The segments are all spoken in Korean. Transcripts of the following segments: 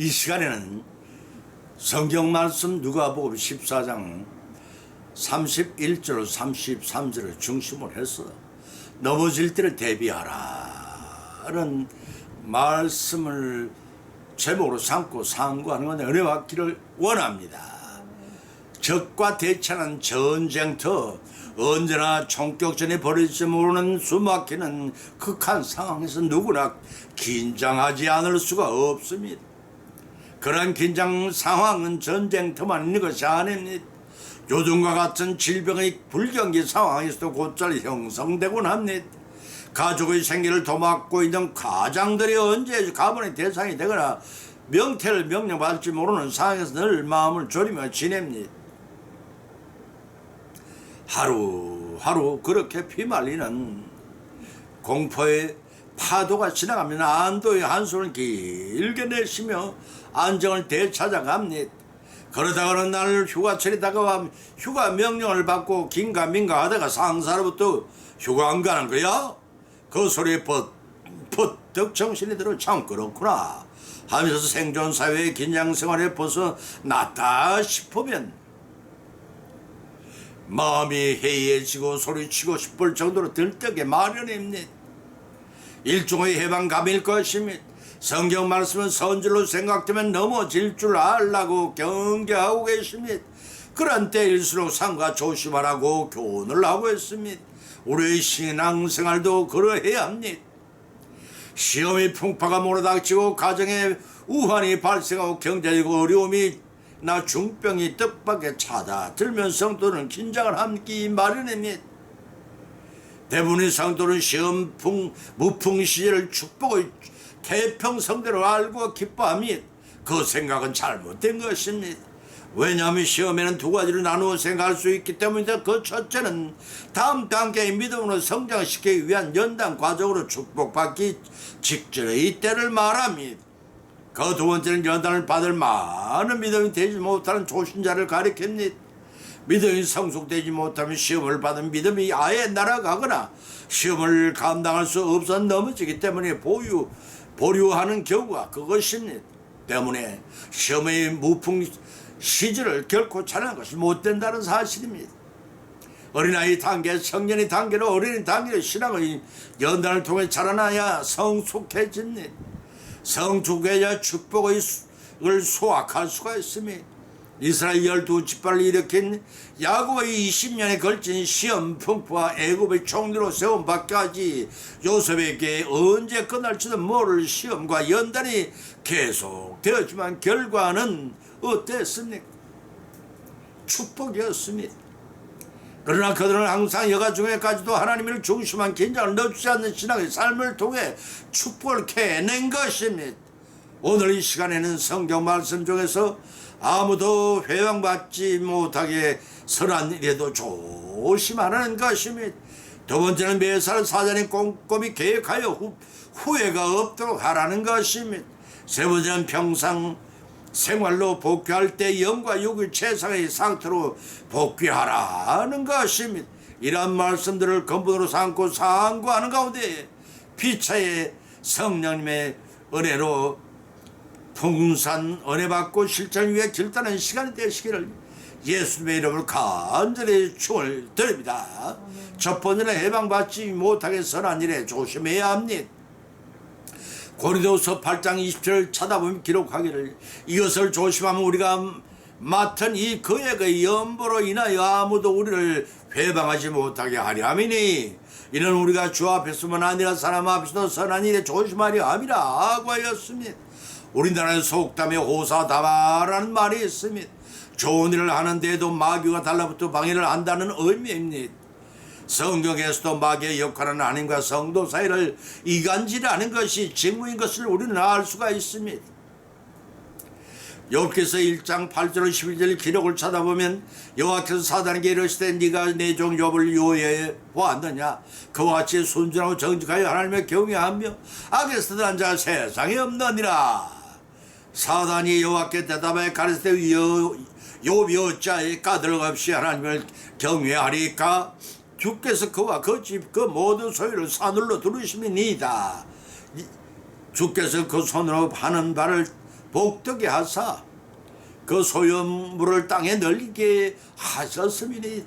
이 시간에는 성경 말씀 누가복음 14장 31절 33절을 중심으로 해서 넘어질 때를 대비하라는 말씀을 제목으로 삼고 상고하는 건데 은혜 받기를 원합니다. 적과 대처하는 전쟁터 언제나 총격전이 벌어질지 모르는 숨막히는 극한 상황에서 누구나 긴장하지 않을 수가 없습니다. 그런 긴장 상황은 전쟁터만 있는 것이 아닙니다. 요즘과 같은 질병의 불경기 상황에서도 곧잘 형성되곤 합니다. 가족의 생계를 도맡고 있는 가장들이 언제 가문의 대상이 되거나 명태를 명령받을지 모르는 상황에서 늘 마음을 졸이며 지냅니다. 하루하루 그렇게 피말리는 공포의 파도가 지나가면 안도의 한숨을 길게 내쉬며 안정을 되찾아갑니다. 그러다 어느 날 휴가철이 다가와 휴가 명령을 받고 긴가민가 하다가 상사로부터 휴가 안 가는 거야? 그 소리에 버, 버떡 정신이 들어 참 그렇구나 하면서 생존 사회의 긴장 생활에 벗어났다 싶으면 마음이 해이해지고 소리치고 싶을 정도로 들뜨게 마련입니다. 일종의 해방감일 것입니다. 성경 말씀은 선질로 생각되면 넘어질 줄 알라고 경계하고 계십니다. 그런 때일수록 상가 조심하라고 교훈을 하고 있습니다. 우리의 신앙생활도 그러해야 합니다. 시험의 풍파가 몰아닥치고 가정에 우환이 발생하고 경제적 어려움이 나 중병이 뜻밖에 찾아들면 성도는 긴장을 함기 마련입니다. 대부분의 성도는 시험 풍, 무풍 시절을 축복의 태평성대로 알고 기뻐합니다. 그 생각은 잘못된 것입니다. 왜냐하면 시험에는 두 가지로 나누어 생각할 수 있기 때문인데 그 첫째는 다음 단계의 믿음으로 성장시키기 위한 연단 과정으로 축복받기 직전의 이때를 말합니다. 그 두 번째는 연단을 받을 많은 믿음이 되지 못하는 조신자를 가리킵니다. 믿음이 성숙되지 못하면 시험을 받은 믿음이 아예 날아가거나 시험을 감당할 수 없어 넘어지기 때문에 보유, 보류하는 경우가 그것입니다. 때문에 시험의 무풍 시절을 결코 차는 것이 못 된다는 사실입니다. 어린아이 단계, 성년의 단계로 어린이 단계로 신앙의 연단을 통해 자라나야 성숙해집니다. 성숙해야 축복의 을 소확할 수가 있습니다. 이스라엘 열두 지파를 일으킨 야곱의 20년에 걸친 시험 풍파와 애굽의 총리로 세운 밖까지 요셉에게 언제 끝날지도 모를 시험과 연단이 계속되었지만 결과는 어땠습니까? 축복이었습니다. 그러나 그들은 항상 여가 중에까지도 하나님을 중심한 긴장을 늦추지 않는 신앙의 삶을 통해 축복을 캐낸 것입니다. 오늘 이 시간에는 성경 말씀 중에서 아무도 회방받지 못하게 설한 일에도 조심하라는 것입니다. 두 번째는 매살 사전에 꼼꼼히 계획하여 후, 후회가 없도록 하라는 것입니다. 세 번째는 평상 생활로 복귀할 때 영과 육의 최상의 상태로 복귀하라는 것입니다. 이러한 말씀들을 근본으로 삼고 상고하는 가운데 피차의 성령님의 은혜로 풍산 은혜 받고 실천 위에 길다는 시간이 되시기를 예수님의 이름으로 간절히 축을 드립니다. 첫 번째는 해방받지 못하게 선한 일에 조심해야 합니다. 고린도서 8장 20절 찾아보면 기록하기를 이것을 조심하면 우리가 맡은 이 거액의 연보로 인하여 아무도 우리를 회방하지 못하게 하려 함이니 이는 우리가 주 앞에서만 아니라 사람 앞에서도 선한 일에 조심하려 함이라 하고 하였습니다. 우리나라에 속담에 호사다마라는 말이 있습니다. 좋은 일을 하는데도 마귀가 달라붙어 방해를 한다는 의미입니다. 성경에서도 마귀의 역할은 하나님과 성도 사이를 이간질하는 것이 직무인 것을 우리는 알 수가 있습니다. 여호께서 1장 8절 11절 기록을 찾아보면 여호와께서 사단에게 이르시되 네가 내 종 욥을 유혹해 보았느냐 그와 같이 순전하고 정직하여 하나님의 경외하며 악에서 드는 자 세상에 없느니라 사단이 여호와께 대답하여 가르치되 욥이 어찌하여 까닭 없이 하나님을 경외하리까? 주께서 그와 그 집 그 모든 소유를 사늘로 두르심이니이다. 주께서 그 손으로 하는 바를 복덕에 하사 그 소유물을 땅에 널리게 하셨음이니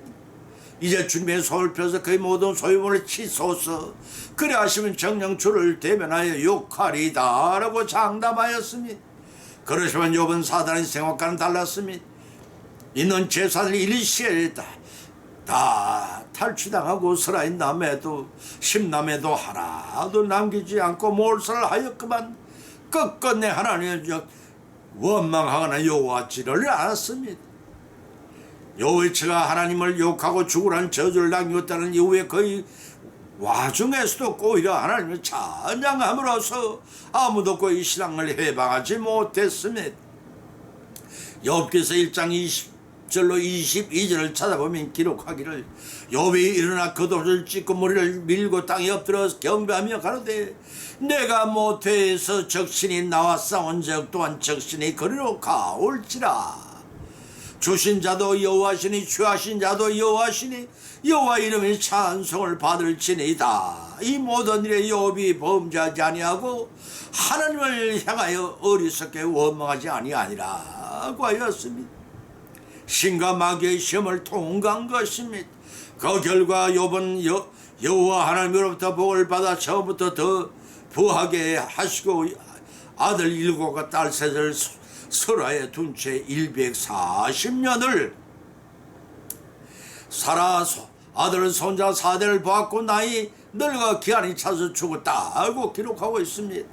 이제 주님의 손을 펴서 그의 모든 소유물을 치소서. 그래 하시면 정령 주를 대면하여 욕하리다 라고 장담하였으니 그러시면 욥은 사단의 생각과는 달랐으니 이는 제사를 일시에 다, 다 탈취당하고 살아있 남에도 십남에도 하나도 남기지 않고 몰살을 하였구만 끝끝내 하나님을 원망하거나 요구하지를 않았습니다. 여호와가 하나님을 욕하고 죽으라는 저주를 남겼다는 이후에 거의 와중에서도 오히려 하나님을 찬양함으로써 아무도 그의 신앙을 해방하지 못했습니다. 욥기서 1장 20절로 22절을 찾아보면 기록하기를 욥이 일어나 겉옷을 찢고 머리를 밀고 땅에 엎드려 경배하며 가로되 내가 모태에서 적신이 나와 싸운 적 또한 적신이 거리로 가올지라 주신 자도 여호와시니 취하신 자도 여호와시니 여호와 이름이 찬송을 받을지니이다. 이 모든 일에 욥이 범죄하지 아니하고 하나님을 향하여 어리석게 원망하지 아니하니라고 하였습니다. 마귀의 시험을 통과한 것입니다. 그 결과 욥은 여, 여호와 하나님으로부터 복을 받아 처음부터 더 부하게 하시고 아들 일곱과 딸 셋을 설화에 둔 채 140년을 살아 소- 아들은 손자 사대를 보았고 나이 늙어 기한이 차서 죽었다고 기록하고 있습니다.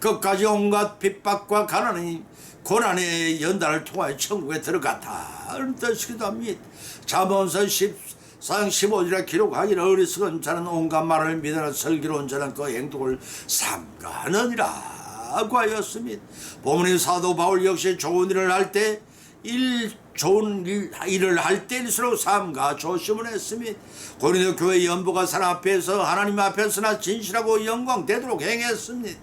끝까지 온갖 핍박과 가난이 고난의 연단을 통하여 천국에 들어갔다는 뜻이기도 합니다. 잠언서 14장 15절에 기록하기를 어리석은 자는 온갖 말을 믿으나 슬기로운 자는 그 행동을 삼가느니라 고 하였습니다. 보문인 사도 바울 역시 좋은 일을 할 때 일 좋은 일, 일을 할 때일수록 삼가 조심을 했으니 고린도 교회 연보가 산 앞에서 하나님 앞에서나 진실하고 영광되도록 행했습니다.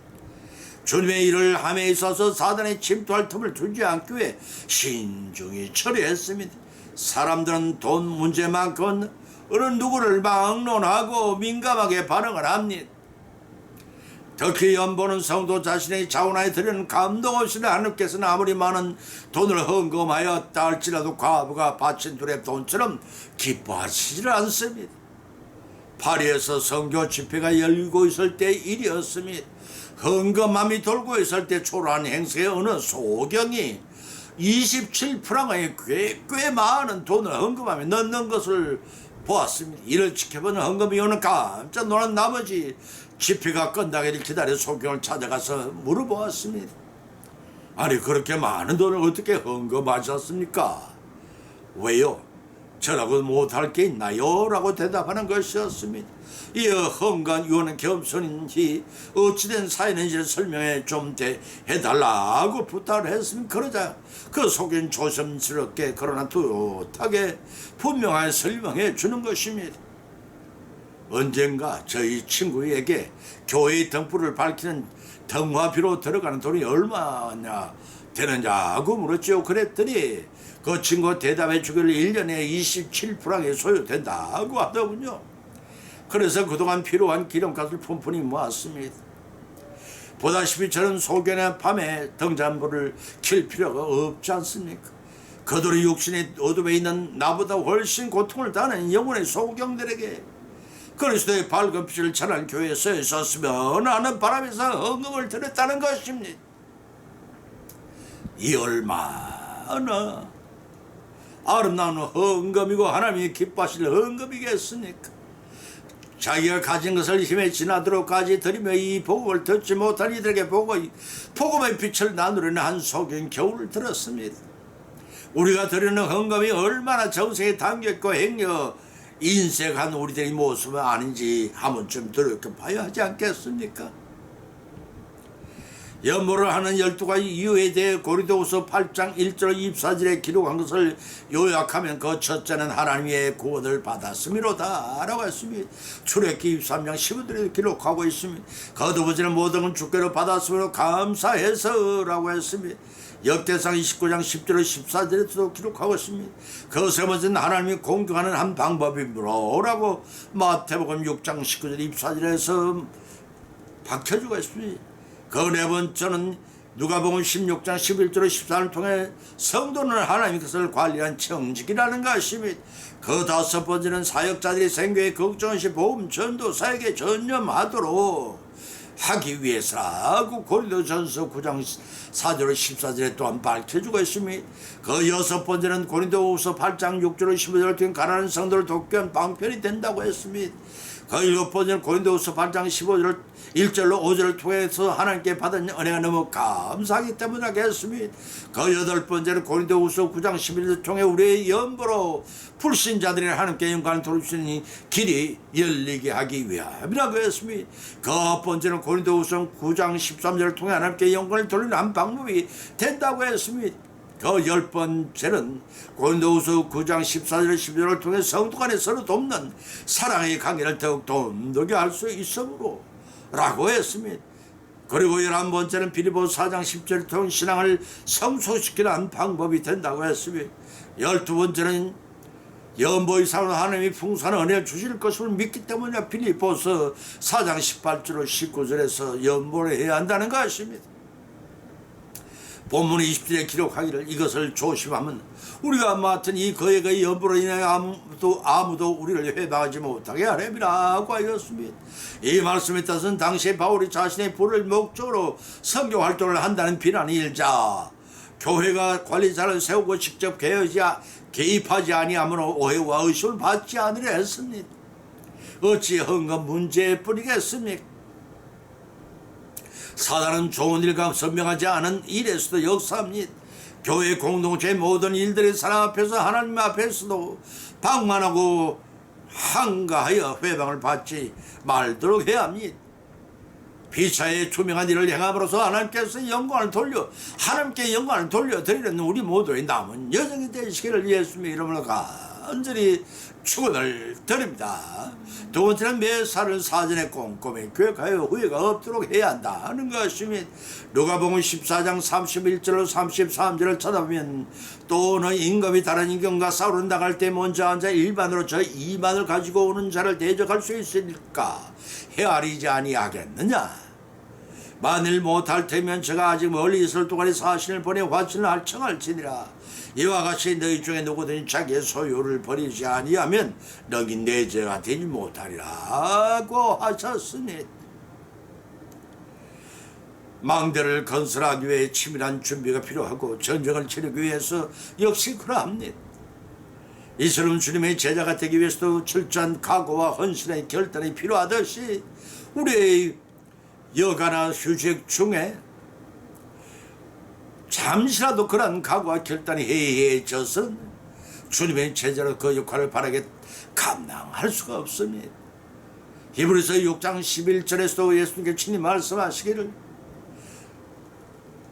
주님의 일을 함에 있어서 사단의 침투할 틈을 두지 않기 위해 신중히 처리했습니다. 사람들은 돈 문제만큼 어느 누구를 막론하고 민감하게 반응을 합니다. 특히 연보는 성도 자신의 자원하에 드리는 감동 없이는 하나님께서는 아무리 많은 돈을 헌금하였다 할지라도 과부가 바친 둘의 돈처럼 기뻐하시질 않습니다. 파리에서 성교 집회가 열리고 있을 때 일이었습니다. 헌금함이 돌고 있을 때 초라한 행세의 어느 소경이 27프랑의 꽤, 꽤 많은 돈을 헌금함에 넣는 것을 보았습니다. 이를 지켜보는 헌금위원은 깜짝 놀란 나머지 집회가 끝나기를 기다려 소경을 찾아가서 물어보았습니다. 아니 그렇게 많은 돈을 어떻게 헌금하셨습니까? 왜요? 저라고 못할 게 있나요? 라고 대답하는 것이었습니다. 이어 헌간 유언은 겸손인지 어찌된 사연인지를 설명해 좀 대- 해달라고 부탁을 했으면 그러자 그 속인 조심스럽게 그러나 뚜렷하게 분명하게 설명해 주는 것입니다. 언젠가 저희 친구에게 교회의 등불을 밝히는 등화비로 들어가는 돈이 얼마냐 되느냐고 물었죠. 그랬더니 그 친구 대답해 주기를 1년에 27프랑이 소요된다고 하더군요. 그래서 그동안 필요한 기름값을 푼푼히 모았습니다. 보다시피 저는 소견의 밤에 등잔불을 킬 필요가 없지 않습니까? 그들의 육신의 어둠에 있는 나보다 훨씬 고통을 당하는 영혼의 소경들에게 그리스도의 밝은 빛을 전한 교회에 서 있었으면 하는 바람에서 헌금을 드렸다는 것입니다. 이 얼마나 아름다운 헌금이고 하나님이 기뻐하실 헌금이겠습니까? 자기가 가진 것을 힘에 지나도록까지 드리며 이 복음을 듣지 못한 이들에게 보고 복음의 빛을 나누려는 한 속인 겨울을 들었습니다. 우리가 드리는 헌금이 얼마나 정성에 담겼고 행여 인색한 우리들의 모습은 아닌지 한 번쯤 들여다봐야 하지 않겠습니까? 연모를 하는 열두 가지 이유에 대해 고리도후서 8장 1절 24절에 기록한 것을 요약하면 그 첫째는 하나님의 구원을 받았음이로다 라고 했습니다. 출애기 23장 15절에 기록하고 있습니다. 그두 번째는 모든 건 주께로 받았으므로 감사해서 라고 했습니다. 역대상 29장 10절 14절에도 기록하고 있습니다. 그세 번째는 하나님이 공경하는 한 방법이므로 라고 마태복음 6장 19절 24절에서 밝혀주고 있습니다. 그 네 번째는 누가복음 16장 11절 14를 통해 성도는 하나님의 것을 관리한 청직이라는 것이며 그 다섯 번째는 사역자들이 생교에 걱정 없이 복음 전도 사역에 전념하도록 하기 위해서라고 고린도전서 9장 4절 14절에 또한 밝혀주고 있으며 그 여섯 번째는 고린도후서 8장 6절 15절을 통해 가난한 성도를 돕기 위한 방편이 된다고 했습니다. 그 일곱 번째는 고린도후서 8장 15절 1절로 5절을 통해서 하나님께 받은 은혜가 너무 감사하기 때문에 하겠습니다. 그 여덟 번째는 고린도후서 9장 11절 통해 우리의 연보로 불신자들이 하나님께 영광을 돌리시는 길이 열리게 하기 위함이라고 했습니다. 그 아홉 번째는 고린도후서 9장 13절을 통해 하나님께 영광을 돌리는 한 방법이 된다고 했습니다. 그열 번째는 고린도후서 9장 14절 15절을 통해 성도 간에 서로 돕는 사랑의 관계를 더욱 돈독히 할 수 있으므로 라고 했습니다. 그리고 열한 번째는 빌리보 4장 10절을 통해 신앙을 성소시키는 한 방법이 된다고 했습니다. 열두 번째는 연보 이상으로 하나님이 풍성한 은혜를 주실 것을 믿기 때문에 빌리보서 4장 18절로 19절에서 연보를 해야 한다는 것입니다. 본문 20절에 기록하기를 이것을 조심하면 우리가 맡은 이 거액의 연보로 인해 아무도 아무도 우리를 회방하지 못하게 하렵니라고 하였습니다. 이 말씀에 따라서는 당시에 바울이 자신의 부를 목적으로 선교 활동을 한다는 비난이 일자 교회가 관리자를 세우고 직접 개입하지 아니하므로 오해와 의심을 받지 않으려 했습니다. 어찌 헌금 문제뿐이겠습니까? 사단은 좋은 일과 선명하지 않은 일에서도 역사합니다. 교회 공동체 모든 일들이 사람 앞에서 하나님 앞에서도 방만하고 한가하여 회방을 받지 말도록 해야 합니다. 피차에 투명한 일을 행함으로써 하나님께서 영광을 돌려 하나님께 영광을 돌려드리는 우리 모두의 남은 여정이 되시기를 예수님의 이름으로 간절히 축원을 드립니다. 두 번째는 매사를 사전에 꼼꼼히 교육하여 후회가 없도록 해야 한다는 것이며 누가복음 14장 31절로 33절을 찾아보면 또는 임금이 다른 임금과 싸우러 나갈 때 먼저 앉아 일반으로 저 이만을 가지고 오는 자를 대적할 수 있으니까? 헤아리지 아니하겠느냐? 만일 못할 테면 제가 아직 멀리 있을 동안에 사신을 보내 화친을 할청할지니라 이와 같이 너희 중에 누구든지 자기의 소유를 버리지 아니하면 너희 내 죄가 되지 못하리라고 하셨으니 망대를 건설하기 위해 치밀한 준비가 필요하고 전쟁을 치르기 위해서 역시 그러합니다. 이처럼 주님의 제자가 되기 위해서도 철저한 각오와 헌신의 결단이 필요하듯이 우리의 여가나 휴직 중에 잠시라도 그런 각오와 결단이 해해져서 주님의 제자로 그 역할을 바르게 감당할 수가 없습니다. 히브리서 6장 11절에서도 예수님께 친히 말씀하시기를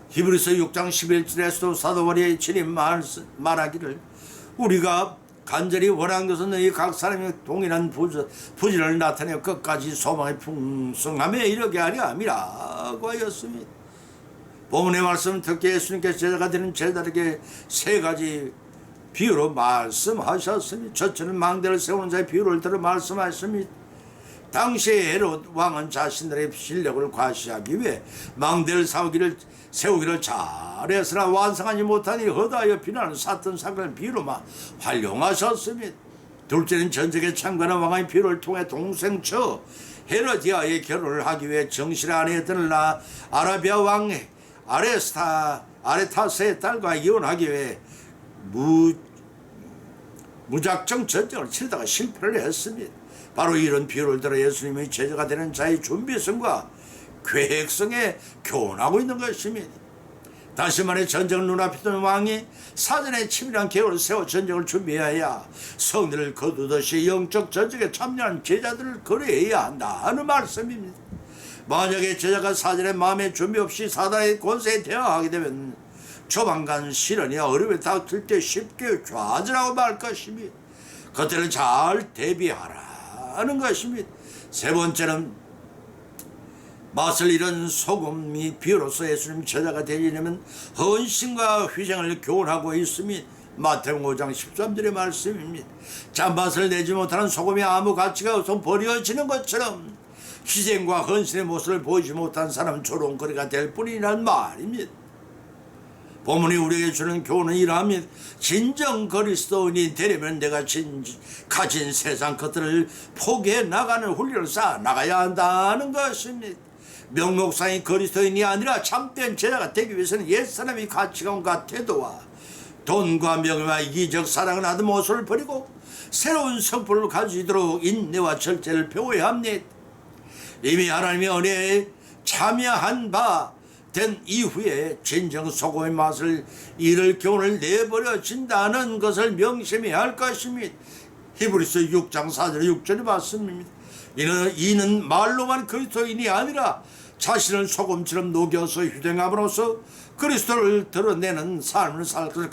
히브리서 6장 11절에서도 사도 바울이 친히 말씀, 말하기를 우리가 간절히 원한 것은 너희 각 사람이 동일한 부지, 부지를 나타내어 끝까지 소망의 풍성함에 이르게 하려 함이라고 하였습니다. 본문의 말씀 특히 예수님께서 제자가 되는 제자들에게 세 가지 비유로 말씀하셨습니다. 첫째는 망대를 세우는 자의 비유를 들어 말씀하셨습니다. 당시에 헤롯 왕은 자신들의 실력을 과시하기 위해 망대를 세우기를, 세우기를 잘했으나 완성하지 못하니 허다하여 비난을 샀던 사건을 비유로만 활용하셨습니다. 둘째는 전쟁에 참가한 왕의 비유를 통해 동생처 헤로디아의 결혼을 하기 위해 정실 안에 드러나 아라비아 왕 아레스타 아레타스의 딸과 이혼하기 위해 무 무작정 전쟁을 치르다가 실패를 했습니다. 바로 이런 비유를 들어 예수님의 제자가 되는 자의 준비성과 계획성에 교훈하고 있는 것입니다. 다시 말해 전쟁을 눈앞에 둔 왕이 사전에 치밀한 계획을 세워 전쟁을 준비해야 성리를 거두듯이 영적 전쟁에 참여한 제자들을 거래해야 한다는 말씀입니다. 만약에 제자가 사전에 마음의 준비 없이 사단의 권세에 대항하게 되면 조만간 시련이 어려움에 닥칠 때 쉽게 좌절하고 말 것입니다. 그때는 잘 대비하라는 것입니다. 세 번째는 맛을 잃은 소금이 비로소 예수님 제자가 되려면 헌신과 희생을 교훈하고 있으니 마태복음 5장 13절의 말씀입니다. 자 맛을 내지 못하는 소금이 아무 가치가 없어 버려지는 것처럼 희생과 헌신의 모습을 보이지 못한 사람은 조롱거리가 될 뿐이란 말입니다. 본문이 우리에게 주는 교훈은 이러합니다. 진정 그리스도인이 되려면 내가 진, 가진 세상 것들을 포기해 나가는 훈련을 쌓아 나가야 한다는 것입니다. 명목상의 그리스도인이 아니라 참된 제자가 되기 위해서는 옛사람의 가치관과 태도와 돈과 명예와 이기적 사랑을 하던 모습을 버리고 새로운 성품을 가지도록 인내와 절제를 배워야 합니다. 이미 하나님의 은혜에 참여한 바 된 이후에 진정 소금의 맛을 잃을 교훈을 내버려 진다는 것을 명심해야 할 것입니다. 히브리서 6장 4절 6절에 맞습니다. 이는, 이는 말로만 그리스도인이 아니라 자신을 소금처럼 녹여서 휴대함으로써 그리스도를 드러내는 삶을 살것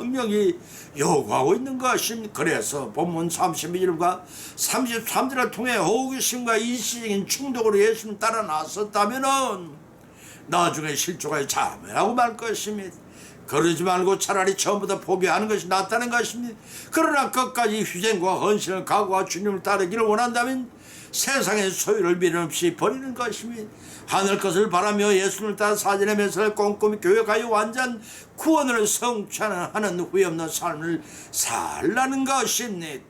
을 강력히 요구하고 있는 것입니다. 그래서 본문 32절과 33절을 통해 호기심과 일시적인 충동으로 예수님 따라 나섰다면은 나중에 실족하여 자멸하고 말 것입니다. 그러지 말고 차라리 처음부터 포기하는 것이 낫다는 것입니다. 그러나 끝까지 휴전과 헌신을 각오하고 주님을 따르기를 원한다면 세상의 소유를 미련 없이 버리는 것입니다. 하늘 것을 바라며 예수님을 따라 사진의 메시를 꼼꼼히 교역하여 완전 구원을 성취하는 후회 없는 삶을 살라는 것입니다.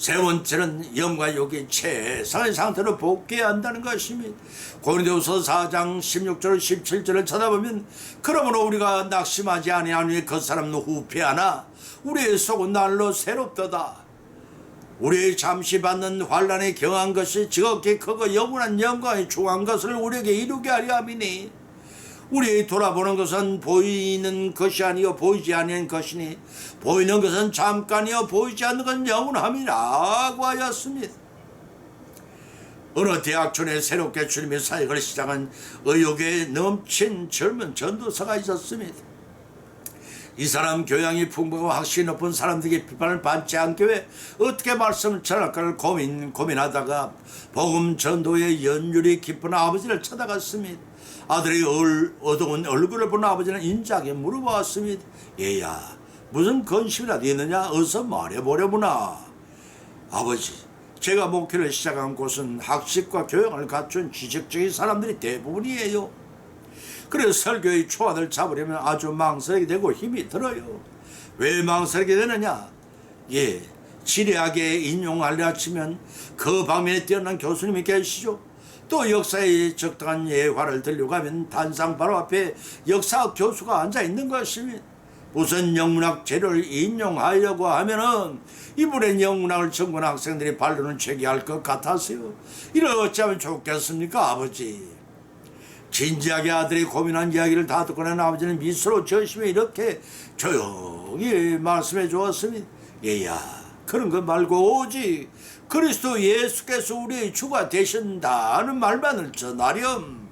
세 번째는 영과 욕이 최상의 상태로 복귀해야 한다는 것입니다. 고린도서 4장 16절 17절을 쳐다보면 그러므로 우리가 낙심하지 아니하니 그 사람은 후패하나 우리의 속은 날로 새롭도다. 우리의 잠시 받는 환란에 경한 것이 지극히 크고 영원한 영광에 중한 것을 우리에게 이루게 하려 함이니 우리 돌아보는 것은 보이는 것이 아니요 보이지 않는 것이니 보이는 것은 잠깐이요 보이지 않는 것은 영원함이라고 하였습니다. 어느 대학촌에 새롭게 주님의 사역을 시작한 의욕에 넘친 젊은 전도사가 있었습니다. 이 사람 교양이 풍부하고 확신이 높은 사람들에게 비판을 받지 않기 위해 어떻게 말씀을 전할까를 고민, 고민하다가 복음 전도의 연율이 깊은 아버지를 찾아갔습니다. 아들의 얼, 어두운 얼굴을 본 아버지는 인자하게 물어보았습니다. 얘야 무슨 건심이라도 있느냐 어서 말해보려구나. 아버지 제가 목회를 시작한 곳은 학식과 교양을 갖춘 지식적인 사람들이 대부분이에요. 그래서 설교의 초안을 잡으려면 아주 망설이게 되고 힘이 들어요. 왜 망설이게 되느냐? 예, 지리하게 인용하려 치면 그 방면에 뛰어난 교수님이 계시죠. 또 역사의 적당한 예화를 들려고 하면 단상 바로 앞에 역사 교수가 앉아 있는 것입니다. 무슨 영문학 재료를 인용하려고 하면은 이번엔 영문학을 전공한 학생들이 반론을 제기할 것 같아서요. 이를 어찌하면 좋겠습니까, 아버지? 진지하게 아들이 고민한 이야기를 다 듣고 난 아버지는 미소로 저시며 이렇게 조용히 말씀해 주었습니다. 얘야, 그런 것 말고 오직 그리스도 예수께서 우리의 주가 되신다는 말만을 전하렴.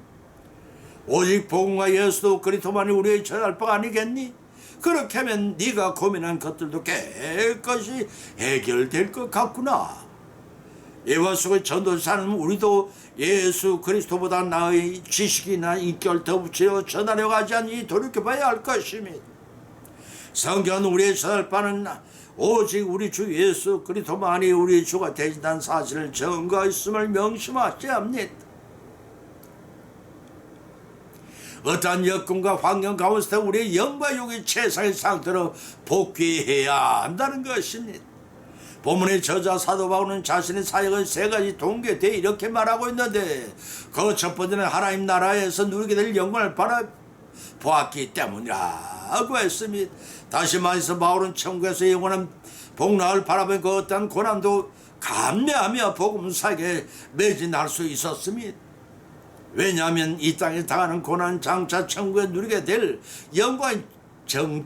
오직 복음과 예수도 그리스도만이 우리의 전할 바가 아니겠니? 그렇게 하면 네가 고민한 것들도 깨끗이 해결될 것 같구나. 예화 속의 전도사는 우리도 예수 그리스도보다 나의 지식이나 인격을 더 붙여 전하려고 하지 않니 돌이켜봐야 할 것입니다. 성경은 우리의 전할 바는 오직 우리 주 예수 그리스도만이 우리 주가 되신다는 사실을 증거했음을 명심하지 합니다. 어떠한 여건과 환경 가운데서 우리의 영과 욕이 최상의 상태로 복귀해야 한다는 것입니다. 본문의 저자 사도 바울은 자신의 사역은 세 가지 동계돼 이렇게 말하고 있는데 그 첫 번째는 하나님 나라에서 누리게 될 영광을 바라 보았기 때문이라고 했습니다. 다시 말해서 바울은 천국에서 영원한 복락을 바라본 그 어떤 고난도 감내하며 복음 사역에 매진할 수 있었습니다. 왜냐하면 이 땅에 당하는 고난 장차 천국에 누리게 될 영광의 정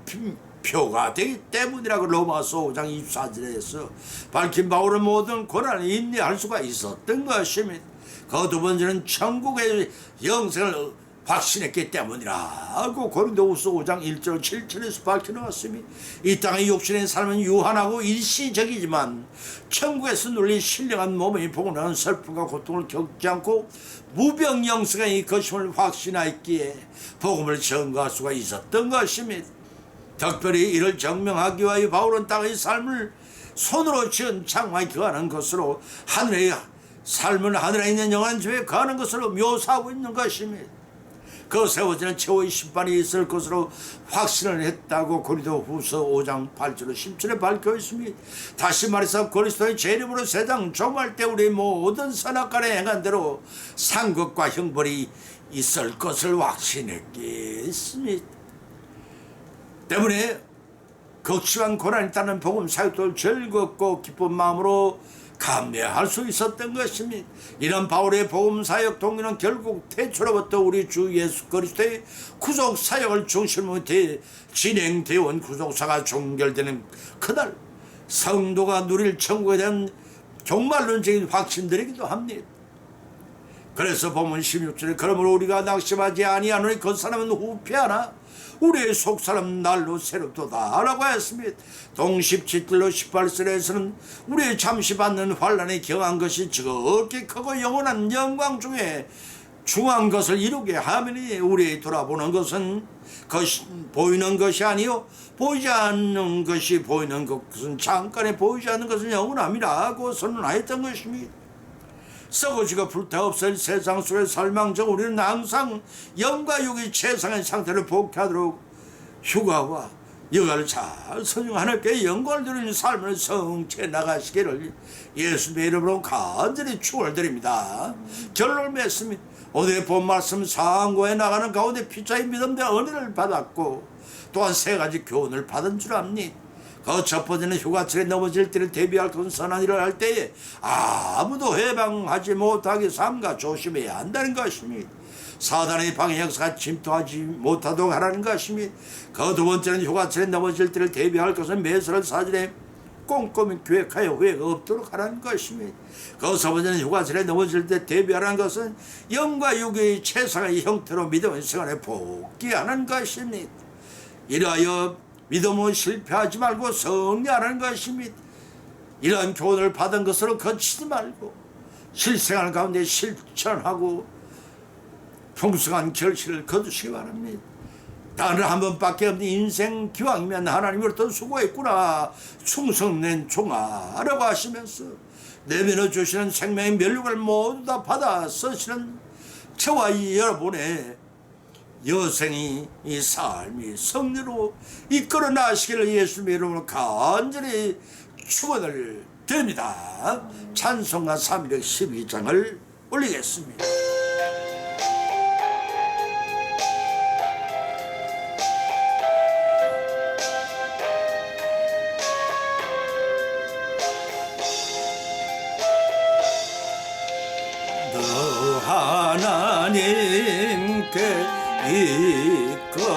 표가 되기 때문이라고 로마서 5장 24절에서 밝힌 바울은 모든 고난을 인내할 수가 있었던 것입니다. 그 두 번째는 천국의 영생을 확신했기 때문이라고 고린도후서 5장 1절 7절에서 밝혀놓았습니다. 이 땅의 욕심의 삶은 유한하고 일시적이지만 천국에서 눌린 신령한 몸의 복원하는 슬픔과 고통을 겪지 않고 무병 영생의 것임을 확신하였기에 복음을 전가할 수가 있었던 것입니다. 특별히 이를 증명하기 위하여 바울은 땅의 삶을 손으로 지은 창화에 기하는 것으로 하늘의 삶은 하늘에 있는 영원 집에 가는 것으로 묘사하고 있는 것입니다. 그 세워지는 최후의 심판이 있을 것으로 확신을 했다고 고리도 후서 5장 8절로 10절에 밝혀 있습니다. 다시 말해서 그리스도의 재림으로 세상 종할 때 우리 모든 선악간에 행한 대로 상급과 형벌이 있을 것을 확신했겠습니다. 때문에 극심한 고난이 있다는 복음 사역도 즐겁고 기쁜 마음으로 감내할 수 있었던 것입니다. 이런 바울의 복음 사역 동기는 결국 태초로부터 우리 주 예수 그리스도의 구속 사역을 중심으로 대- 진행되어 온 구속사가 종결되는 그날 성도가 누릴 천국에 대한 종말론적인 확신들이기도 합니다. 그래서 보면 16절에 그러므로 우리가 낙심하지 아니하노니 그 사람은 후패하나 우리의 속사람 날로 새롭도다 라고 했습니다. 동 17절로 18절에서는 우리의 잠시 받는 환란에 경한 것이 지극히 크고 영원한 영광 중에 중한 것을 이루게 하면이 우리 돌아보는 것은 것이 보이는 것이 아니요 보이지 않는 것이 보이는 것은 잠깐에 보이지 않는 것은 영원함이라고 선언하였던 것입니다. 썩어지고 불타없을 세상 속에 살망정 우리는 항상 영과 육이 최상의 상태를 복하도록 휴가와 여가를 잘 선용 하나님께 영광을 드리는 삶을 성취해 나가시기를 예수님의 이름으로 간절히 축원드립니다. 결론을 맺습니다. 오늘 본 말씀 상고에 나가는 가운데 피차의 믿음의 은혜를 받았고 또한 세 가지 교훈을 받은 줄 압니다. 그첫 번째는 휴가철에 넘어질 때를 대비할 그 선한 일을 할 때에 아무도 해방하지 못하게 삼가 조심해야 한다는 것입니다. 사단의 방해 역사가 침투하지 못하도록 하라는 것입니다. 그 두 번째는 휴가철에 넘어질 때를 대비할 것은 매서를 사전에 꼼꼼히 계획하여 후회가 없도록 하라는 것입니다. 그세 번째는 휴가철에 넘어질 때 대비하라는 것은 영과 육의 최상의 형태로 믿음의 생활에 복귀하는 것입니다. 이러하여 믿음은 실패하지 말고 승리하는 것입니다. 이러한 교훈을 받은 것으로 거치지 말고 실생활 가운데 실천하고 풍성한 결실을 거두시기 바랍니다. 단을 한 번밖에 없는 인생 기왕이면 하나님으로부터 수고했구나 충성낸 종아 라고 하시면서 내면을 주시는 생명의 면류를 모두 다 받아 쓰시는 저와 이 여러분의 여생이 이 삶이 승리로 이끌어 나시기를 예수님의 이름으로 간절히 축원을 드립니다. 찬송가 312장을 올리겠습니다. 너 하나님께 이끌리어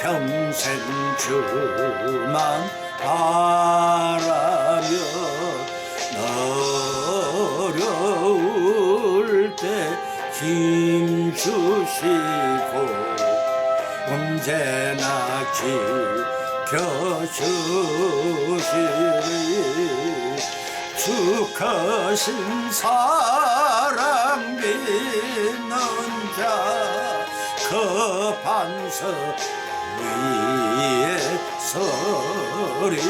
평생 주만 바라며 어려울 때 힘 주시고 언제나 지켜주시리. 축하신 사랑 믿는 자 그 반석 위에 서리라